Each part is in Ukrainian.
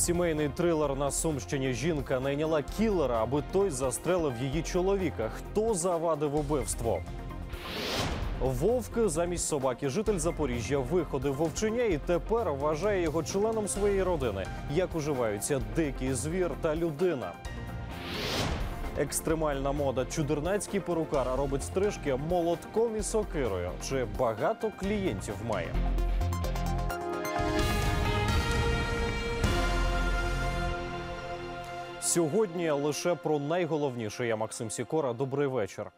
Сімейний трилер на Сумщині жінка найняла кілера, аби той застрелив її чоловіка. Хто завадив убивство? Вовк замість собаки житель Запоріжжя виходив вовчення і тепер вважає його членом своєї родини. Як уживаються дикий звір та людина? Екстремальна мода. Чудернацький перукар робить стрижки молотком і сокирою. Чи багато клієнтів має? Сьогодні лише про найголовніше. Я Максим Сікора. Добрий вечір.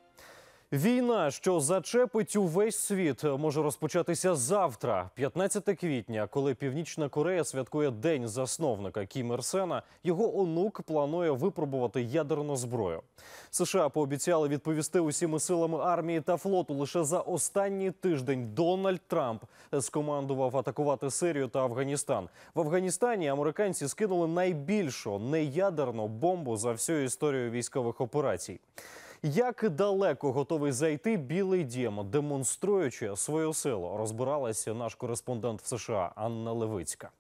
Війна, що зачепить увесь світ, може розпочатися завтра, 15 квітня, коли Північна Корея святкує день засновника Кім Ір Сена, Його онук планує випробувати ядерну зброю. США пообіцяли відповісти усіми силами армії та флоту. Лише за останній тиждень Дональд Трамп скомандував атакувати Сирію та Афганістан. В Афганістані американці скинули найбільшу неядерну бомбу за всю історію військових операцій. Як далеко готовий зайти Білий Дім, демонструючи свою силу, розбиралася наш кореспондент в США Анна Левицька.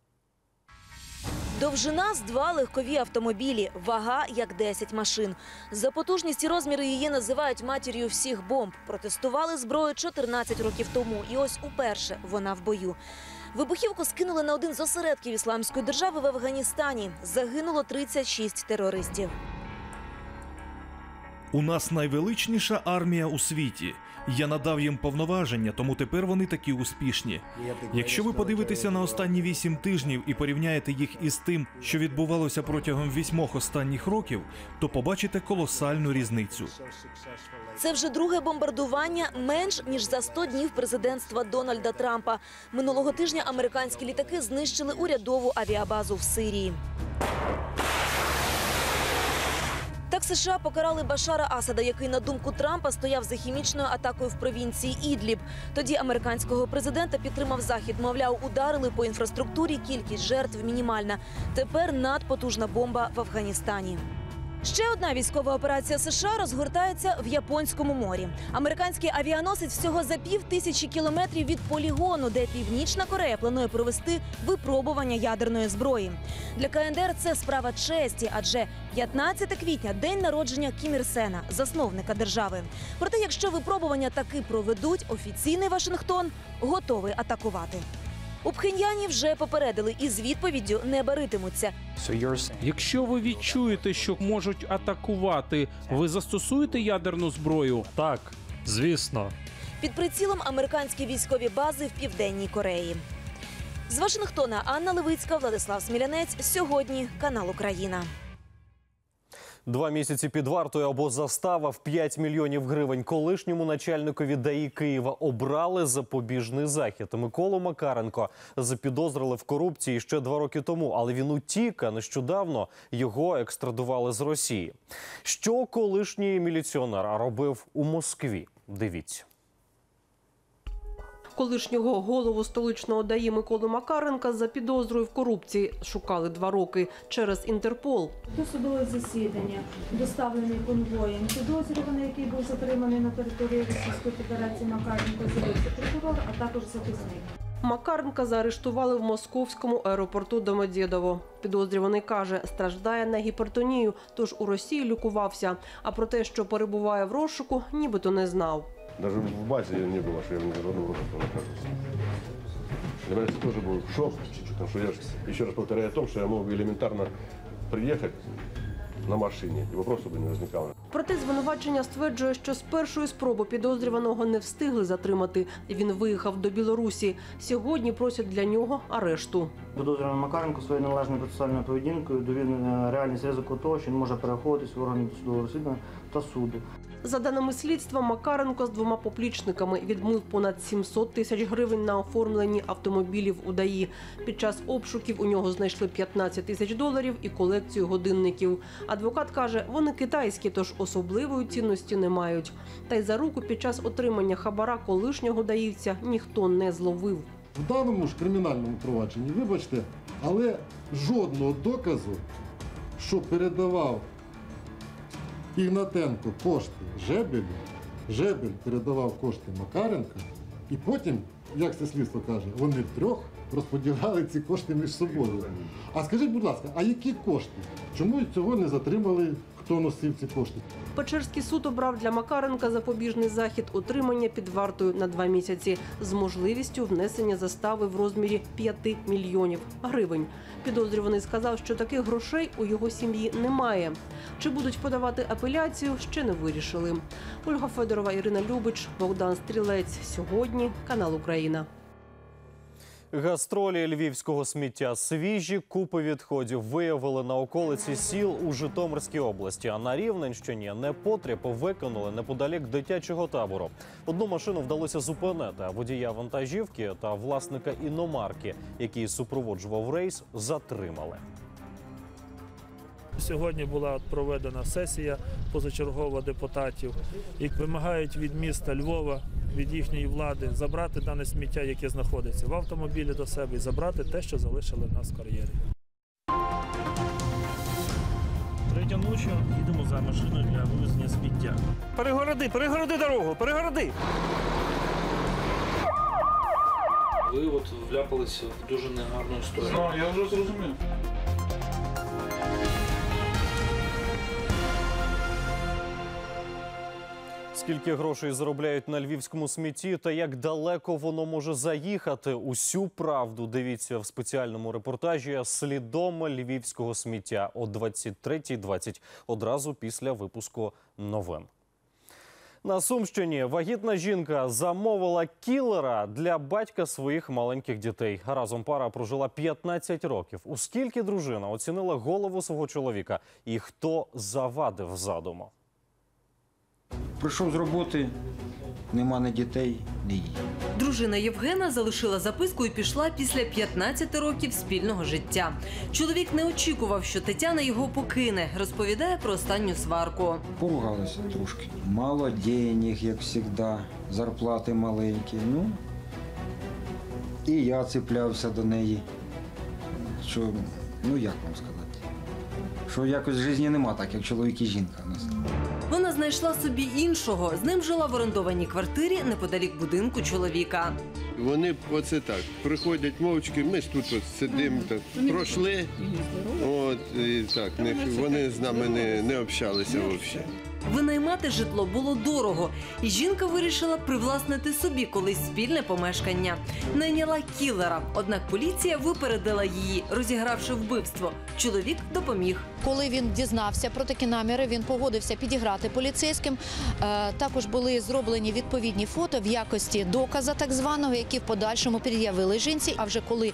Довжина з два легкові автомобілі, вага як 10 машин. За потужність і розміри її називають матір'ю всіх бомб. Протестували зброю 14 років тому, і ось уперше вона в бою. Вибухівку скинули на один з осередків ісламської держави в Афганістані. Загинуло 36 терористів. У нас найвеличніша армія у світі. Я надав їм повноваження, тому тепер вони такі успішні. Якщо ви подивитеся на останні вісім тижнів і порівняєте їх із тим, що відбувалося протягом вісьмох останніх років, то побачите колосальну різницю. Це вже друге бомбардування менш ніж за 100 днів президентства Дональда Трампа. Минулого тижня американські літаки знищили урядову авіабазу в Сирії. Так США покарали Башара Асада, який на думку Трампа стояв за хімічною атакою в провінції Ідліб. Тоді американського президента підтримав захід. Мовляв, ударили по інфраструктурі. Кількість жертв мінімальна. Тепер надпотужна бомба в Афганістані. Ще одна військова операція США розгортається в Японському морі. Американський авіаносець всього за пів тисячі кілометрів від полігону, де Північна Корея планує провести випробування ядерної зброї. Для КНДР це справа честі, адже 15 квітня день народження Кім Ір Сена, засновника держави. Проте, якщо випробування таки проведуть, офіційний Вашингтон готовий атакувати. У Пхеньяні вже попередили і з відповіддю не баритимуться. Якщо ви відчуєте, що можуть атакувати, ви застосуєте ядерну зброю? Так, звісно. Під прицілом американські військові бази в південній Кореї. З Вашингтона Анна Левицька, Владислав Смілянець. Сьогодні канал Україна. Два місяці під вартою або застава в 5 мільйонів гривень. Колишньому начальникові ДАІ Києва обрали запобіжний захід. Миколу Макаренко запідозрили в корупції ще два роки тому, але він утік, а нещодавно його екстрадували з Росії. Що колишній міліціонер робив у Москві? Дивіться. Колишнього голову столичного ДАІ Миколи Макаренка за підозрою в корупції шукали два роки через Інтерпол. Досудове засідання доставлений конвоєм підозрюваний, який був затриманий на території Російської Федерації Макаренко, з'явився прокурор, а також захисник. Макаренка заарештували в московському аеропорту Домодєдово. Підозрюваний каже, страждає на гіпертонію, тож у Росії лікувався. А про те, що перебуває в розшуку, нібито не знав. Даже в базе не было, что я в международном розыске нахожусь. Для меня это тоже был шок, потому что я ж, еще раз повторяю о том, что я мог элементарно приехать на машине, и вопросов бы не возникало. Проте звинувачення стверджує, що з першої спроби підозрюваного не встигли затримати. Він виїхав до Білорусі. Сьогодні просять для нього арешту. Підозрюваний Макаренко своєю належною процесуальною поведінкою довів е, реальність ризику того, що він може переходитись в органи досудового розслідування та суду. За даними слідства, Макаренко з двома поплічниками відмив понад 700 тисяч гривень на оформленні автомобілів у ДАІ. Під час обшуків у нього знайшли 15 тисяч доларів і колекцію годинників. Адвокат каже, вони китайські, тож особливої цінності не мають. Та й за руку під час отримання хабара колишнього даївця ніхто не зловив. В даному ж кримінальному провадженні, вибачте, але жодного доказу, що передавав Ігнатенко кошти Жебелю, Жебель передавав кошти Макаренка, і потім як це слідство каже, вони трьох розподіляли ці кошти між собою. А скажіть, будь ласка, а які кошти? Чому цього не затримали, хто носив ці кошти? Печерський суд обрав для Макаренка запобіжний захід утримання під вартою на два місяці з можливістю внесення застави в розмірі 5 мільйонів гривень. Підозрюваний сказав, що таких грошей у його сім'ї немає. Чи будуть подавати апеляцію, ще не вирішили. Ольга Федорова, Ірина Любич, Богдан Стрілець. Сьогодні канал Україна. Гастролі львівського сміття свіжі купи відходів виявили на околиці сіл у Житомирській області. А на Рівненщині непотріб викинули неподалік дитячого табору. Одну машину вдалося зупинити. а Водія вантажівки та власника іномарки, який супроводжував рейс, затримали. Сьогодні була проведена сесія позачергова депутатів, які вимагають від міста Львова, від їхньої влади забрати дане сміття, яке знаходиться в автомобілі до себе, і забрати те, що залишили в нас в кар'єрі. Третя ночі їдемо за машиною для вивезення сміття. Перегороди, перегороди дорогу, перегороди! Ви от вляпалися в дуже негарну історію. я вже зрозумів. Скільки грошей заробляють на львівському смітті та як далеко воно може заїхати? Усю правду дивіться в спеціальному репортажі Слідом львівського сміття о 23.20 одразу після випуску новин. На Сумщині вагітна жінка замовила кілера для батька своїх маленьких дітей. Разом пара прожила 15 років. У скільки дружина оцінила голову свого чоловіка і хто завадив задуму? Прийшов з роботи, нема ні дітей, ні її. Дружина Євгена залишила записку і пішла після 15 років спільного життя. Чоловік не очікував, що Тетяна його покине. Розповідає про останню сварку. Поругалися трошки. Мало денег, як завжди, зарплати маленькі. Ну, і я цеплявся до неї. Що, ну як вам сказати? Що якось в житті нема так, як чоловік і жінка у нас. Знайшла собі іншого. З ним жила в орендованій квартирі неподалік будинку чоловіка. Вони оце так приходять мовчки. Ми ж тут от сидимо, так пройшли. От і так, не, вони з нами не, не общалися взагалі. Винаймати житло було дорого, і жінка вирішила привласнити собі колись спільне помешкання. Найняла кілера. Однак поліція випередила її, розігравши вбивство. Чоловік допоміг. Коли він дізнався про такі наміри, він погодився підіграти поліцейським. Е, Також були зроблені відповідні фото в якості доказа, так званого, які в подальшому пред'явили жінці. А вже коли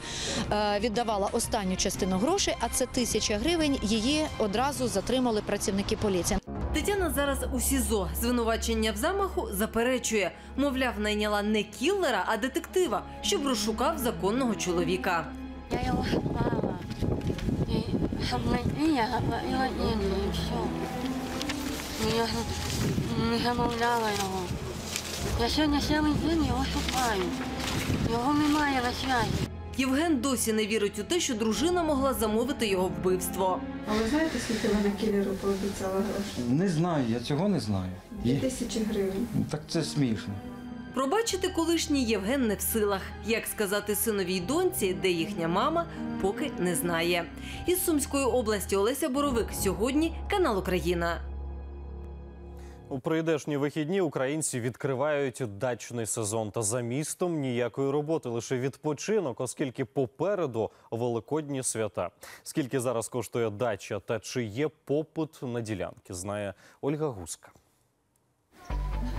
е, віддавала останню частину грошей, а це тисяча гривень, її одразу затримали працівники поліції. Тетяна зараз у СІЗО. Звинувачення в замаху заперечує. Мовляв, найняла не кіллера, а детектива, щоб розшукав законного чоловіка. Я його шукала. Я заплатила деньги і все. Я не замовляла його. Я сьогодні цілий день його шукаю. Його немає на святі. Євген досі не вірить у те, що дружина могла замовити його вбивство. А ви знаєте, скільки вона кілеру пообіцяла грошей? Не знаю, я цього не знаю. Дві тисячі гривень. Так це смішно. Пробачити колишній Євген не в силах. Як сказати синовій доньці, де їхня мама, поки не знає. Із Сумської області Олеся Боровик. Сьогодні канал Україна. У прийдешні вихідні українці відкривають дачний сезон. Та за містом ніякої роботи, лише відпочинок, оскільки попереду великодні свята. Скільки зараз коштує дача та чи є попит на ділянки, знає Ольга Гуска.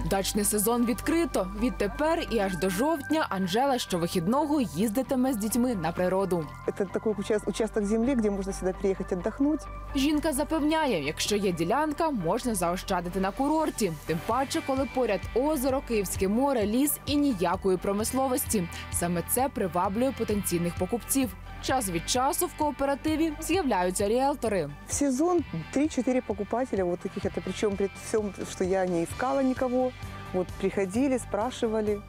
Дачний сезон відкрито. Відтепер і аж до жовтня Анжела щовихідного їздитиме з дітьми на природу. Такой участ- участок земли, где можно сюда приехать отдохнуть. Жінка запевняє, якщо є ділянка, можна заощадити на курорті. Тим паче, коли поряд озеро, Київське море, ліс і ніякої промисловості. Саме це приваблює потенційних покупців. Час від часу в кооперативі з'являються ріелтори. В сезон 3-4 покупателя, вот таких это причем при всем, что я не искала никого. Вот приходили, спрашивали,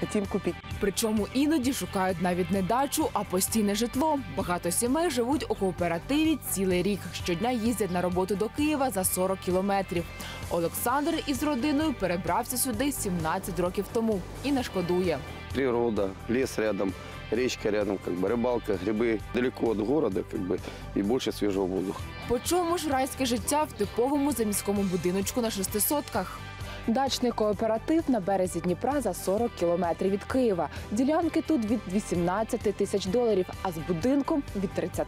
хотим купить. Причому іноді шукають навіть не дачу, а постійне житло. Багато сімей живуть у кооперативі цілий рік. Щодня їздять на роботу до Києва за 40 кілометрів. Олександр із родиною перебрався сюди 17 років тому і не шкодує. природа, лес рядом, речка рядом, как бы рыбалка, грибы. Далеко от города, как бы, и больше свежего воздуха. По чому ж райське життя в типовому заміському будиночку на шестисотках? Дачний кооператив на березі Дніпра за 40 кілометрів від Києва. Ділянки тут від 18 тисяч доларів, а з будинком від 30.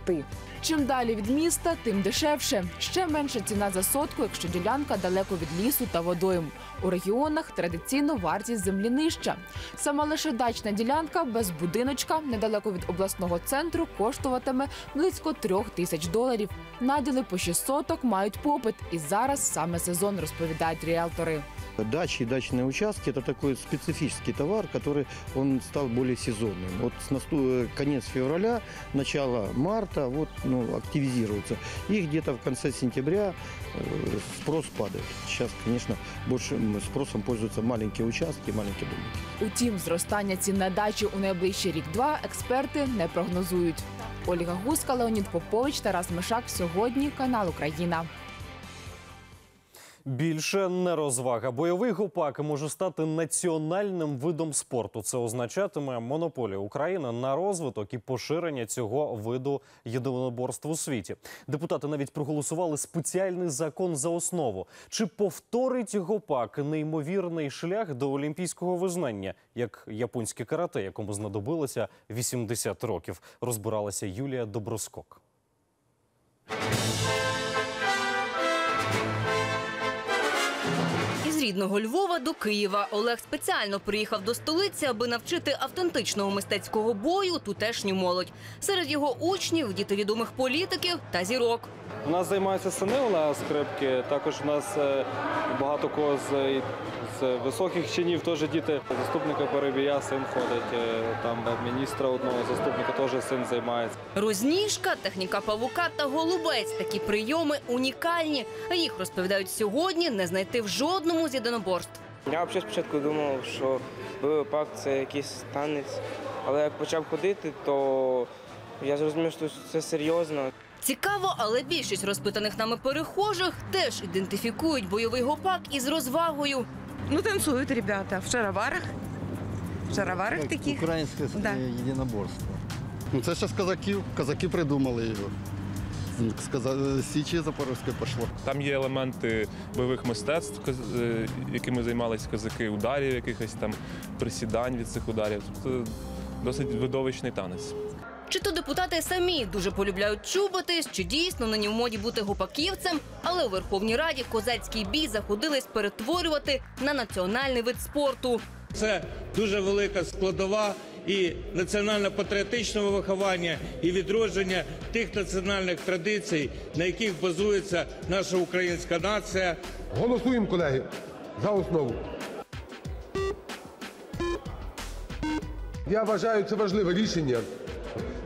Чим далі від міста, тим дешевше. Ще менша ціна за сотку, якщо ділянка далеко від лісу та водойм. У регіонах традиційно вартість землі нижча. Сама лише дачна ділянка без будиночка недалеко від обласного центру коштуватиме близько трьох тисяч доларів. Наділи по 6 соток мають попит, і зараз саме сезон розповідають ріелтори. Дачи и дачные участки – это такой специфический товар, который он стал более сезонным. Вот с насту- конец февраля, начало марта вот, ну, активизируется. И где-то в конце сентября э, спрос падает. Сейчас, конечно, больше м, спросом пользуются маленькие участки, маленькие домики. Утім, зростання цін на дачі у найближчий рік-два експерти не прогнозують. Ольга Гуска, Леонід Попович, Тарас Мишак. Сьогодні канал Україна. Більше не розвага. Бойовий гопак може стати національним видом спорту. Це означатиме монополію України на розвиток і поширення цього виду єдиноборств у світі. Депутати навіть проголосували спеціальний закон за основу. Чи повторить гопак неймовірний шлях до олімпійського визнання, як японське карате, якому знадобилося 80 років? Розбиралася Юлія Доброскок. Рідного Львова до Києва Олег спеціально приїхав до столиці, аби навчити автентичного мистецького бою тутешню молодь. Серед його учнів діти відомих політиків та зірок. У нас займаються сини Олега Скрипки. Також у нас е, багато кого з, з високих чинів теж діти. Заступника Перебія син ходить. е, Там міністра одного заступника теж син займається. Розніжка, техніка павука та голубець. Такі прийоми унікальні. Їх розповідають сьогодні не знайти в жодному з єдиноборств. Я взагалі спочатку думав, що бойовий це якийсь танець, але як почав ходити, то я зрозумів, що це серйозно. Цікаво, але більшість розпитаних нами перехожих теж ідентифікують бойовий гопак із розвагою. Ну, танцуют ребята в шароварах. В шароварах таких. Українське Да. єдиноборство. Ну це ще з козаків. Козаки придумали його. З Січі Запорозької пішло. Там є елементи бойових мистецтв, е, якими займалися козаки, ударів, якихось там присідань від цих ударів. Тобто досить видовищний танець. Чи то депутати самі дуже полюбляють чубатись, чи дійсно нині в моді бути гопаківцем, але у Верховній Раді козацький бій заходились перетворювати на національний вид спорту. Це дуже велика складова і національно-патріотичного виховання, і відродження тих національних традицій, на яких базується наша українська нація. Голосуємо, колеги, за основу. Я вважаю це важливе рішення.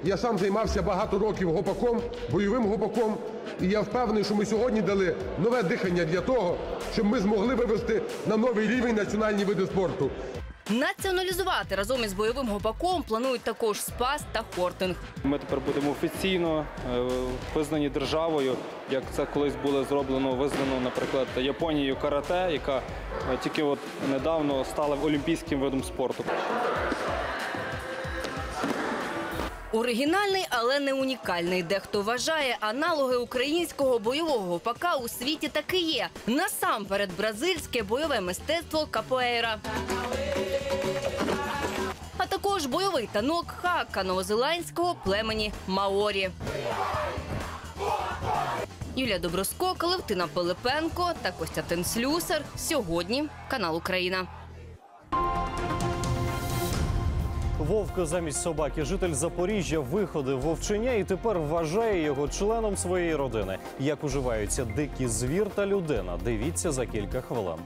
Я сам займався багато років гопаком, бойовим гопаком, і я впевнений, що ми сьогодні дали нове дихання для того, щоб ми змогли вивести на новий рівень національні види спорту. Націоналізувати разом із бойовим гопаком планують також спас та хортинг. Ми тепер будемо офіційно е, визнані державою, як це колись було зроблено, визнано, наприклад, Японією карате, яка е, тільки от недавно стала олімпійським видом спорту. Оригінальний, але не унікальний. Дехто вважає, аналоги українського бойового гопака у світі таки є. Насамперед, бразильське бойове мистецтво капоейра. А також бойовий танок хака новозеландського племені Маорі. Юлія Доброскок, Левтина Пилипенко та Костянтин Слюсар. Сьогодні канал Україна. Вовк замість собаки. Житель Запоріжжя виходив вовчення і тепер вважає його членом своєї родини. Як уживаються дикі звір та людина? Дивіться за кілька хвилин.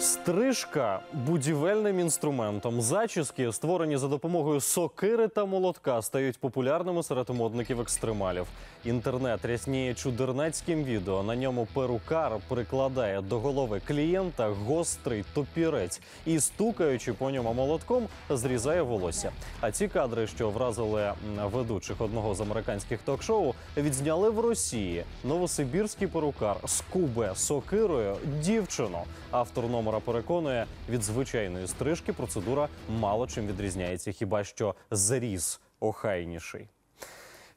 Стрижка будівельним інструментом. Зачіски, створені за допомогою сокири та молотка, стають популярними серед модників екстремалів. Інтернет рясніє чудернацьким відео. На ньому перукар прикладає до голови клієнта гострий топірець і, стукаючи по ньому молотком, зрізає волосся. А ці кадри, що вразили ведучих одного з американських ток-шоу, відзняли в Росії. Новосибірський перукар скубе сокирою дівчину. Автор номера переконує, від звичайної стрижки процедура мало чим відрізняється, хіба що заріз охайніший.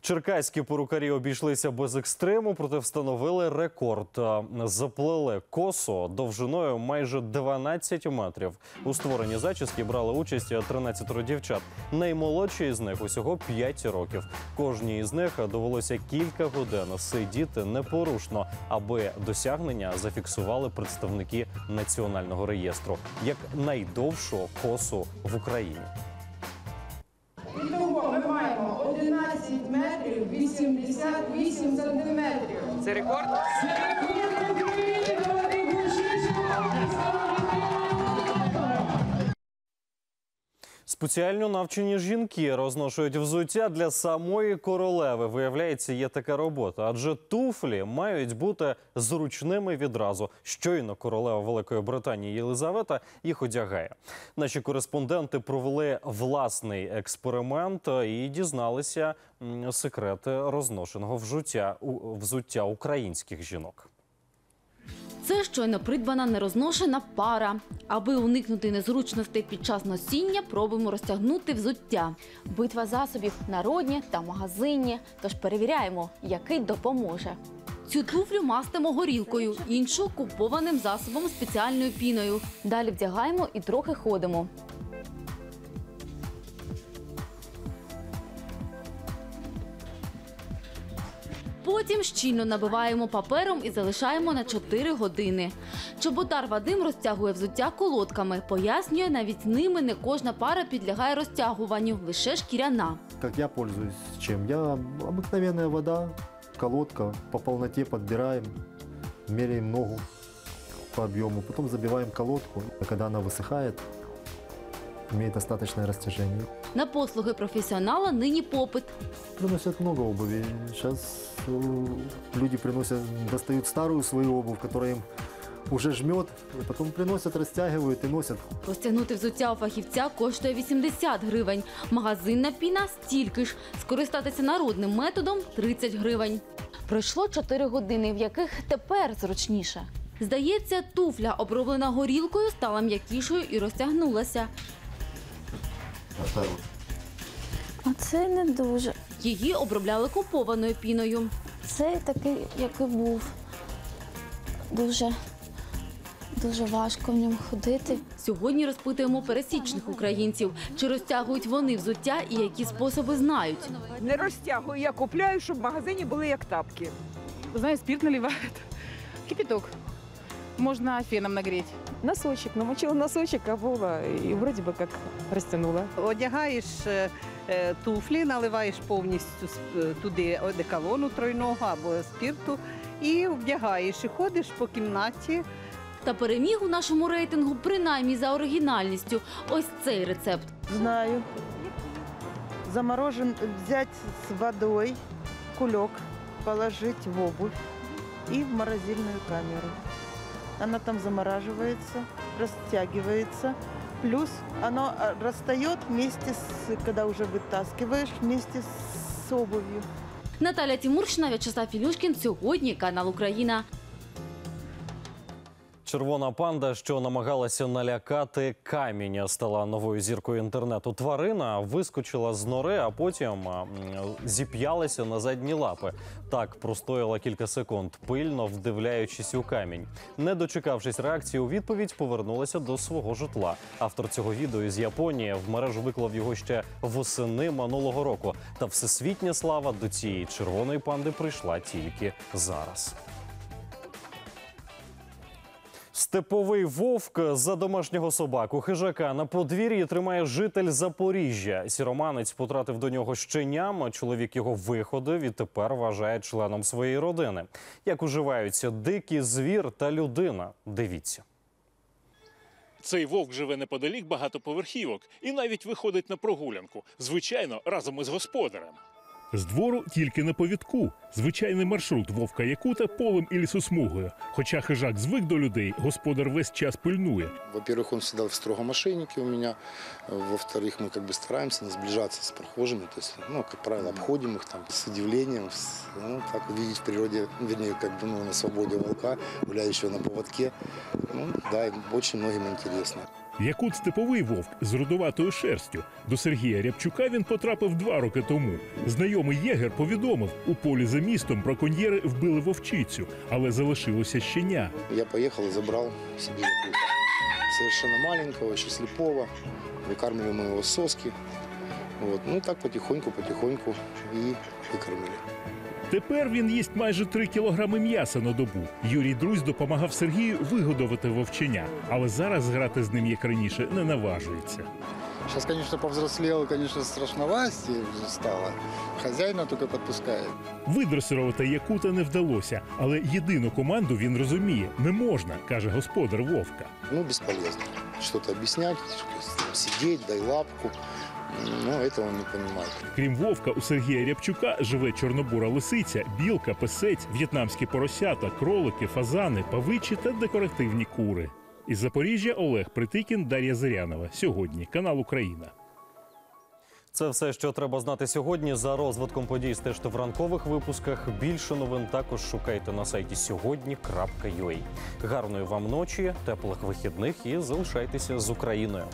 Черкаські перукарі обійшлися без екстриму, проте встановили рекорд. А, Заплели косо довжиною майже 12 метрів. У створенні зачіски брали участь 13 дівчат. Наймолодші з них усього 5 років. Кожній із них довелося кілька годин сидіти непорушно, аби досягнення зафіксували представники національного реєстру як найдовшу косу в Україні. Це рекорд Спеціально навчені жінки розношують взуття для самої королеви. Виявляється, є така робота, адже туфлі мають бути зручними відразу. Щойно королева Великої Британії Єлизавета їх одягає. Наші кореспонденти провели власний експеримент і дізналися секрети розношеного взуття, взуття українських жінок. Це щойно придбана нерозношена пара. Аби уникнути незручностей під час носіння, пробуємо розтягнути взуття. Битва засобів народні та магазинні. Тож перевіряємо, який допоможе. Цю туфлю мастимо горілкою, іншу купованим засобом спеціальною піною. Далі вдягаємо і трохи ходимо. Потім щільно набиваємо папером і залишаємо на 4 години. Чоботар Вадим розтягує взуття колодками. Пояснює, навіть ними не кожна пара підлягає розтягуванню, лише шкіряна. Как я пользуюсь чем? Я обыкновенная вода, колодка, по полноте подбираем, меряем ногу по объему, потом забиваем колодку, и когда она высыхает, имеет достаточное растяжение. На послуги професіонала нині попит. Приносят много обуви. Сейчас люди приносят, достают старую свою обувь, которая им уже жмет, и потом приносят, растягивают и носят. Розтягнути взуття у фахівця коштує 80 гривень. Магазинна піна стільки ж. Скористатися народним методом 30 гривень. Пройшло 4 години, в яких тепер зручніше. Здається, туфля, оброблена горілкою, стала м'якішою і розтягнулася. А це не дуже. Її обробляли купованою піною. Це такий, який був. Дуже, дуже важко в ньому ходити. Сьогодні розпитуємо пересічних українців, чи розтягують вони взуття і які способи знають. Не розтягую, я купляю, щоб в магазині були як тапки. Знаешь, спирт наливают. Кипяток. Можно феном нагреть. Носочек, намочила носочек, обула і вроді би як розтягнула. Одягаєш е, е, туфлі, наливаєш повністю е, туди одеколону тройного або спірту і вдягаєш і ходиш по кімнаті. Та переміг у нашому рейтингу принаймні за оригінальністю. Ось цей рецепт. Знаю. Заморожен, взять с водой кулек, положить в обувь и в морозильную камеру. Она там замораживается, растягивается. Плюс оно а, растает вместе с, когда уже вытаскиваешь, вместе с обувью. Наталя Тимуршина, В'ячеслав Ілюшкін. Сьогодні канал Україна. Червона панда, що намагалася налякати камінь, стала новою зіркою інтернету. Тварина вискочила з нори, а потім зіп'ялася на задні лапи. Так простояла кілька секунд, пильно вдивляючись у камінь. Не дочекавшись реакції у відповідь, повернулася до свого житла. Автор цього відео із Японії в мережу виклав його ще восени минулого року. Та всесвітня слава до цієї червоної панди прийшла тільки зараз. Степовий вовк за домашнього собаку хижака на подвір'ї тримає житель Запоріжжя. Сіроманець потратив до нього щеням. Чоловік його виходив і тепер вважає членом своєї родини. Як уживаються дикий звір та людина? Дивіться. Цей вовк живе неподалік багатоповерхівок і навіть виходить на прогулянку, звичайно, разом із господарем. З двору тільки на повідку. Звичайний маршрут вовка Якута полем і лісосмугою. Хоча хижак звик до людей, господар весь час пильнує. Во-первых, он всегда в строгом ошейнике у меня. Во-вторых, мы как бы стараемся не сближаться с прохожими. То есть, ну, как правило, обходим их там с удивлением. с- ну, как увидеть в природе, вернее, как бы ну, на свободе волка, гуляющего на поводке. Ну, да, и очень многим интересно. Якут степовий вовк з рудуватою шерстю. До Сергія Рябчука він потрапив два роки тому. Знайомий єгер повідомив, у полі за містом браконьєри вбили вовчицю, але залишилося щеня. Я поехал и забрал себе якута. Совершенно маленького, еще слепого. Выкармливаем мы его с соски. Вот. Ну, так потихоньку-потихоньку и выкормили. Тепер він їсть майже 3 кілограми м'яса на добу. Юрій Друзь допомагав Сергію вигодовати вовченя, але зараз грати з ним як раніше не наважується. Сейчас, конечно, повзрослел, конечно, страшноватее уже стало. Хозяина только подпускает. Видресирувати Якута не вдалося, але єдину команду він розуміє не можна, каже господар вовка. Ну, бесполезно. Что-то объяснять, то есть, там, сидеть, дай лапку. Ну, этого он не понимает. Крім вовка, у Сергія Рябчука живе чорнобура лисиця, білка, песець, в'єтнамські поросята, кролики, фазани, павичі та декоративні кури. Із Запоріжжя Олег Притикін, Дар'я Зирянова. Сьогодні канал Україна. Це все, що треба знати сьогодні. За розвитком подій стежте в ранкових випусках. Більше новин також шукайте на сайті сьогодні.ua. Гарної вам ночі, теплих вихідних і залишайтеся з Україною.